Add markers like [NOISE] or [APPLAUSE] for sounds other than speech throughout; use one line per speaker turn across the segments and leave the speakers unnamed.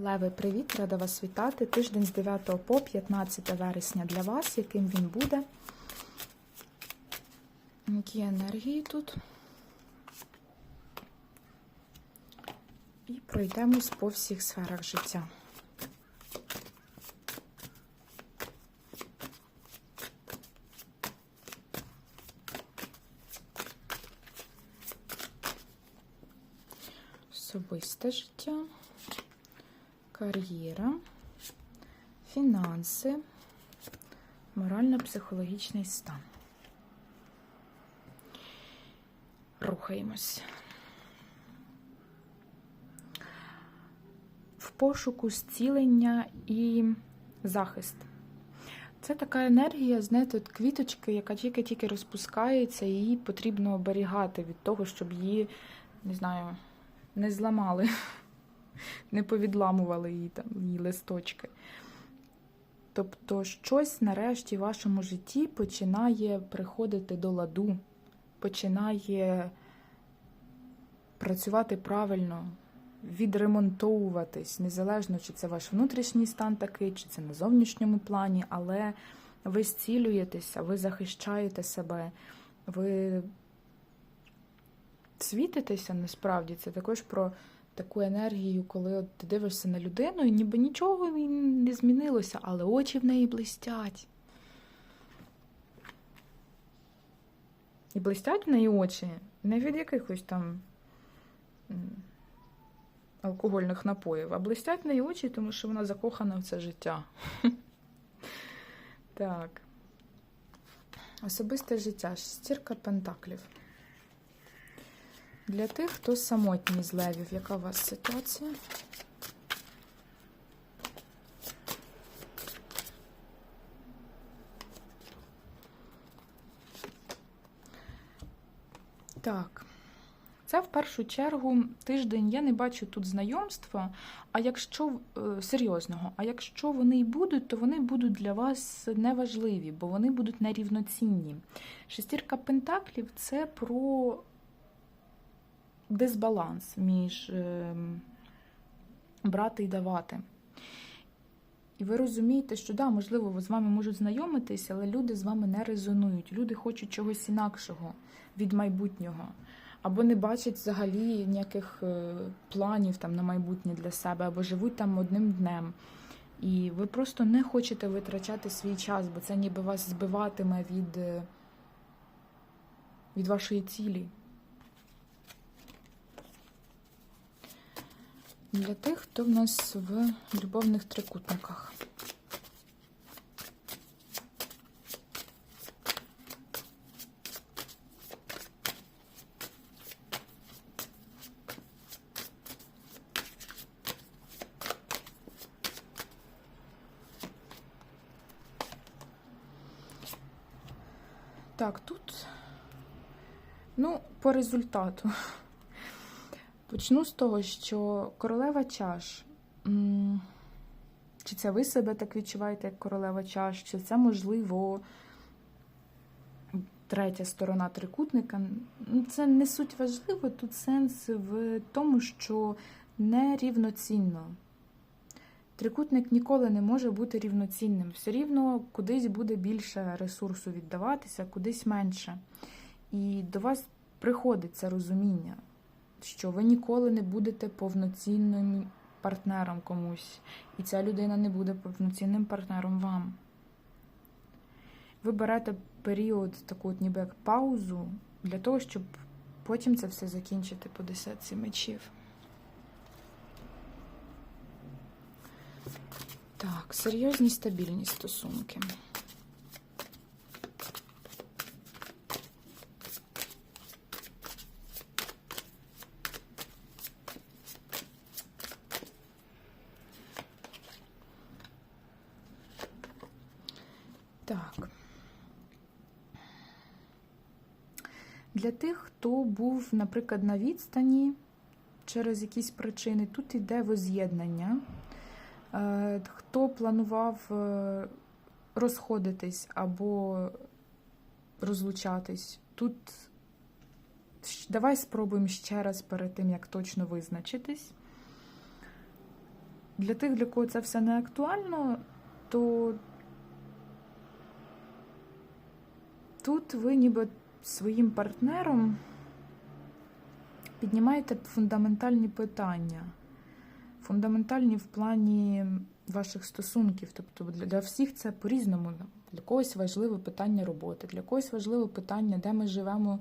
Леви, привіт! Рада вас вітати. Тиждень з 9 по 15 вересня для вас, яким він буде. Які енергії тут? І пройдемось по всіх сферах життя. Особисте життя кар'єра, фінанси, морально-психологічний стан. Рухаємось. В пошуку зцілення і захист. Це така енергія, знаєте, от квіточки, яка тільки-тільки розпускається, і її потрібно оберігати від того, щоб її, не знаю, не зламали не повідламували її там, її листочки. Тобто, щось нарешті в вашому житті починає приходити до ладу, починає працювати правильно, відремонтовуватись, незалежно, чи це ваш внутрішній стан такий, чи це на зовнішньому плані, але ви зцілюєтеся, ви захищаєте себе, ви світитеся насправді. Це також про таку енергію, коли от ти дивишся на людину, і ніби нічого не змінилося, але очі в неї блистять. І блистять в неї очі не від якихось там алкогольних напоїв, а блистять в неї очі, тому що вона закохана в це життя. [LAUGHS] Так. Особисте життя. Шестірка пентаклів. Для тих, хто самотній з левів, яка у вас ситуація? Так, це в першу чергу тиждень. Я не бачу тут знайомства. А якщо е, серйозного, а якщо вони й будуть, то вони будуть для вас неважливі, бо вони будуть нерівноцінні. Шестірка пентаклів це про дисбаланс між ем, брати і давати. І ви розумієте, що да, можливо, ви з вами можуть знайомитися, але люди з вами не резонують. Люди хочуть чогось інакшого від майбутнього. Або не бачать взагалі ніяких е, планів там на майбутнє для себе, або живуть там одним днем. І ви просто не хочете витрачати свій час, бо це ніби вас збиватиме від, е, від вашої цілі. Для тих, хто в нас в любовних трикутниках. Так, тут, ну, по результату. Почну з того, що королева чаш. Чи це ви себе так відчуваєте, як королева чаш, чи це, можливо, третя сторона трикутника. Це не суть важливо, тут сенс в тому, що не рівноцінно. Трикутник ніколи не може бути рівноцінним. Все рівно кудись буде більше ресурсу віддаватися, кудись менше. І до вас приходить це розуміння що ви ніколи не будете повноцінним партнером комусь, і ця людина не буде повноцінним партнером вам. Ви берете період, таку от ніби як паузу, для того, щоб потім це все закінчити по десятці мечів. Так, серйозні стабільні стосунки. Так. Для тих, хто був, наприклад, на відстані через якісь причини, тут йде воз'єднання. Е, хто планував е, розходитись або розлучатись, тут давай спробуємо ще раз перед тим, як точно визначитись. для тих, для кого це все не актуально, то тут ви ніби своїм партнером піднімаєте фундаментальні питання. Фундаментальні в плані ваших стосунків. Тобто для, всіх це по-різному. Для когось важливе питання роботи, для когось важливе питання, де ми живемо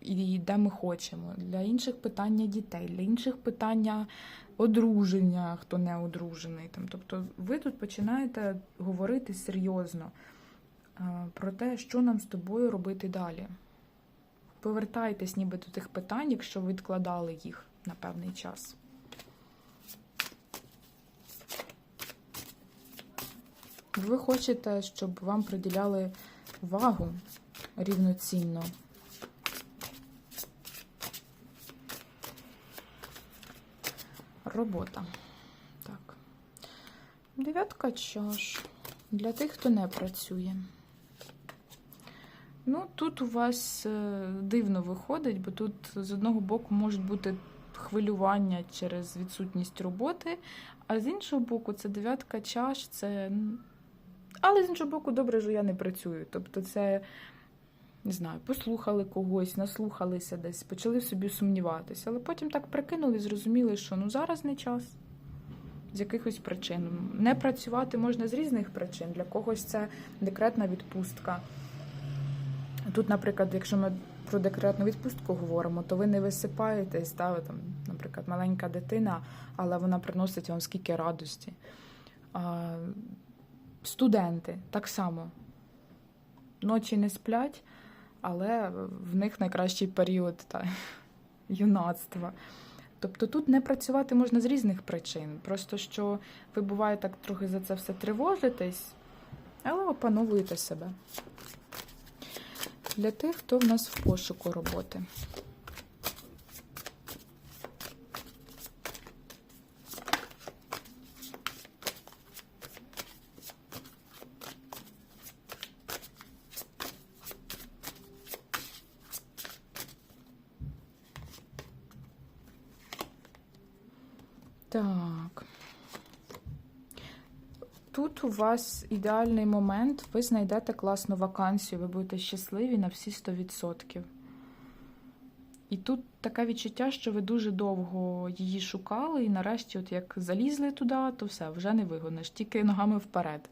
і де ми хочемо. Для інших питання дітей, для інших питання одруження, хто не одружений. Тобто ви тут починаєте говорити серйозно про те, що нам з тобою робити далі. Повертайтесь ніби до тих питань, якщо відкладали їх на певний час. Ви хочете, щоб вам приділяли увагу рівноцінно. Робота. Так. Дев'ятка чаш. Для тих, хто не працює. Ну, тут у вас е, дивно виходить, бо тут з одного боку можуть бути хвилювання через відсутність роботи, а з іншого боку, це дев'ятка чаш, це. Але з іншого боку, добре, що я не працюю. Тобто, це, не знаю, послухали когось, наслухалися десь, почали собі сумніватися. Але потім так прикинули зрозуміли, що ну зараз не час. З якихось причин. Не працювати можна з різних причин. Для когось це декретна відпустка. Тут, наприклад, якщо ми про декретну відпустку говоримо, то ви не висипаєтесь, та, там, наприклад, маленька дитина, але вона приносить вам скільки радості. А, студенти так само. Ночі не сплять, але в них найкращий період та, [LAUGHS] юнацтва. Тобто тут не працювати можна з різних причин. Просто що ви буває так трохи за це все тривожитесь, але опановуєте себе. Для тих, хто в нас в пошуку роботи. Так. Тут у вас ідеальний момент, ви знайдете класну вакансію, ви будете щасливі на всі 100%. І тут таке відчуття, що ви дуже довго її шукали, і нарешті, от як залізли туди, то все, вже не вигониш, тільки ногами вперед.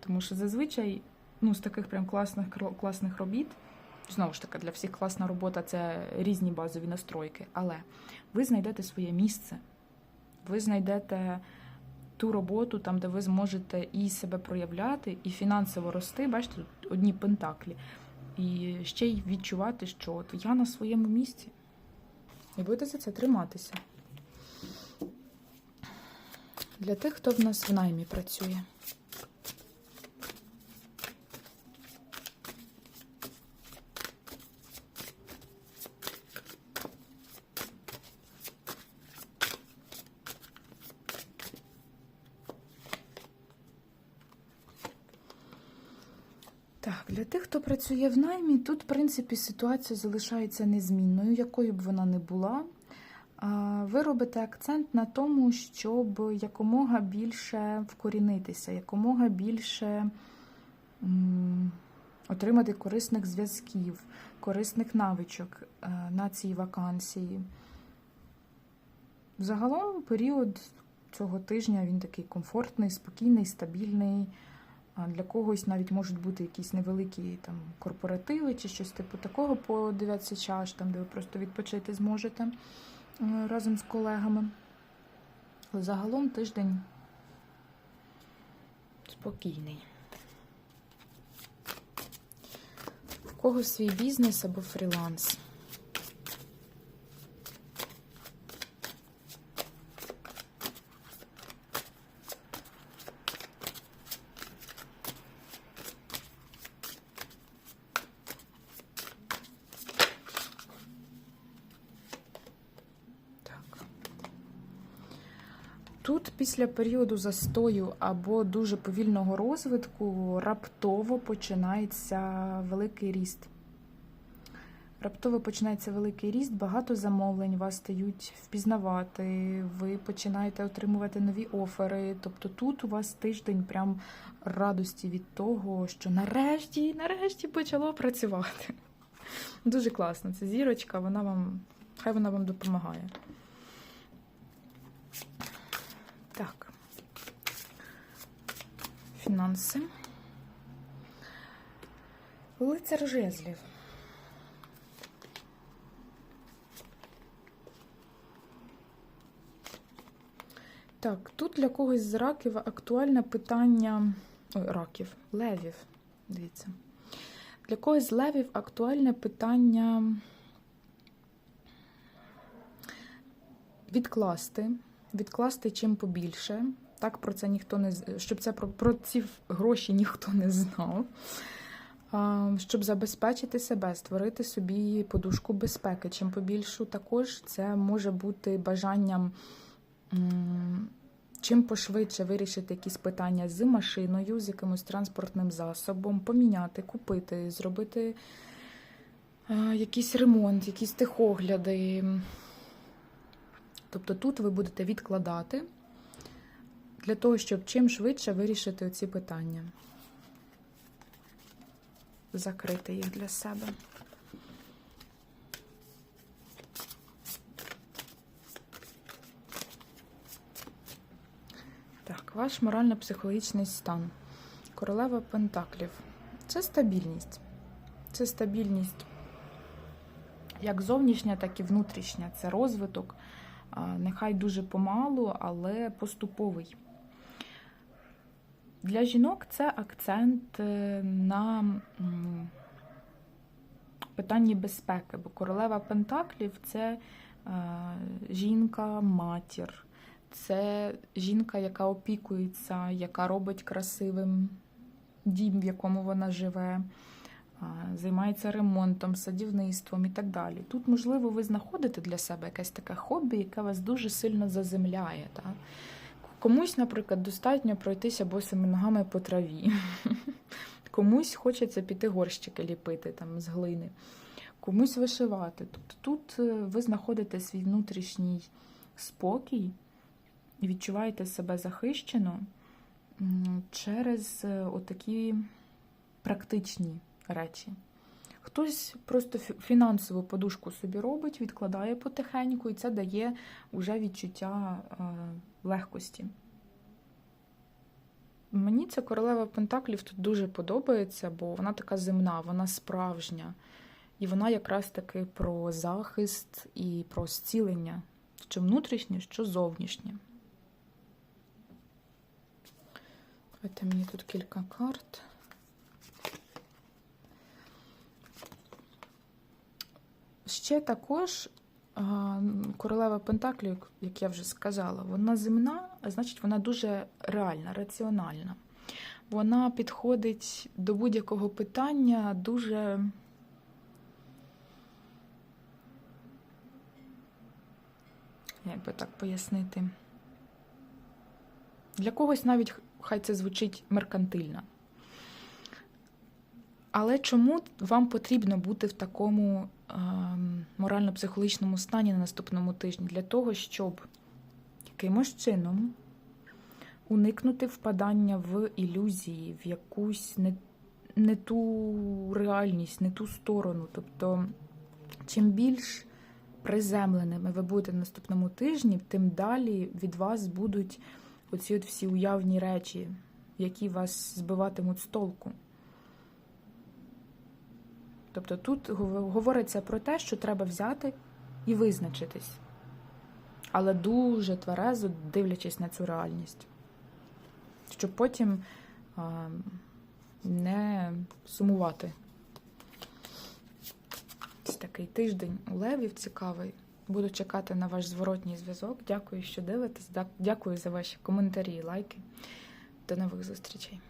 Тому що зазвичай ну, з таких прям класних, класних робіт, знову ж таки, для всіх класна робота це різні базові настройки, але ви знайдете своє місце, ви знайдете ту роботу, там, де ви зможете і себе проявляти, і фінансово рости, бачите, тут одні пентаклі. І ще й відчувати, що от я на своєму місці. І будете за це триматися. Для тих, хто в нас в наймі працює. Так, для тих, хто працює в наймі, тут, в принципі, ситуація залишається незмінною, якою б вона не була. Ви робите акцент на тому, щоб якомога більше вкорінитися, якомога більше отримати корисних зв'язків, корисних навичок е, на цій вакансії. Загалом період цього тижня він такий комфортний, спокійний, стабільний. Для когось навіть можуть бути якісь невеликі там корпоративи чи щось типу такого по 9 чаш, там, де ви просто відпочити зможете е, разом з колегами. Але загалом тиждень спокійний. В кого свій бізнес або фріланс. Так. Тут після періоду застою або дуже повільного розвитку раптово починається великий ріст. Раптово починається великий ріст, багато замовлень вас стають впізнавати, ви починаєте отримувати нові офери. Тобто тут у вас тиждень прям радості від того, що нарешті, нарешті почало працювати. Дуже класно. Це зірочка, вона вам, хай вона вам допомагає. Так. Фінанси. Лицар жезлів. Так, тут для когось з раків актуальне питання. Ой, раків, левів. Дивіться. Для когось з левів актуальне питання відкласти, відкласти чим побільше. Так про це ніхто не щоб це про, про ці гроші ніхто не знав. Щоб забезпечити себе, створити собі подушку безпеки. Чим побільшу, також це може бути бажанням чим пошвидше вирішити якісь питання з машиною, з якимось транспортним засобом, поміняти, купити, зробити якийсь ремонт, якісь техогляди. Тобто тут ви будете відкладати для того, щоб чим швидше вирішити ці питання. Закрити їх для себе. Так, ваш морально-психологічний стан. Королева Пентаклів. Це стабільність. Це стабільність як зовнішня, так і внутрішня. Це розвиток. Нехай дуже помалу, але поступовий. Для жінок це акцент е, на питанні безпеки, бо королева Пентаклів це е, жінка, матір. Це жінка, яка опікується, яка робить красивим дім, в якому вона живе, займається ремонтом, садівництвом і так далі. Тут, можливо, ви знаходите для себе якесь таке хобі, яке вас дуже сильно заземляє. Так? Комусь, наприклад, достатньо пройтися босими ногами по траві. [LAUGHS] Комусь хочеться піти горщики ліпити там, з глини, комусь вишивати. Тобто тут е, ви знаходите свій внутрішній спокій і відчуваєте себе захищено через е, отакі практичні речі. Хтось просто фінансову подушку собі робить, відкладає потихеньку, і це дає вже відчуття е, легкості. Мені ця королева Пентаклів тут дуже подобається, бо вона така земна, вона справжня. І вона якраз таки про захист і про зцілення, що внутрішнє, що зовнішнє. Давайте мені тут кілька карт. Ще також королева Пентаклів, як я вже сказала, вона земна, а значить, вона дуже реальна, раціональна. Вона підходить до будь-якого питання дуже. Як би так пояснити? Для когось навіть хай це звучить меркантильно. Але чому вам потрібно бути в такому е, морально-психологічному стані на наступному тижні? Для того, щоб якимось чином уникнути впадання в ілюзії, в якусь не, не ту реальність, не ту сторону. Тобто, чим більш приземленими ви будете на наступному тижні, тим далі від вас будуть оці от всі уявні речі, які вас збиватимуть з толку. Тобто тут говориться про те, що треба взяти і визначитись, але дуже тверезо дивлячись на цю реальність, щоб потім не сумувати. Ось такий тиждень у Левів цікавий. Буду чекати на ваш зворотній зв'язок. Дякую, що дивитесь. Дякую за ваші коментарі і лайки. До нових зустрічей.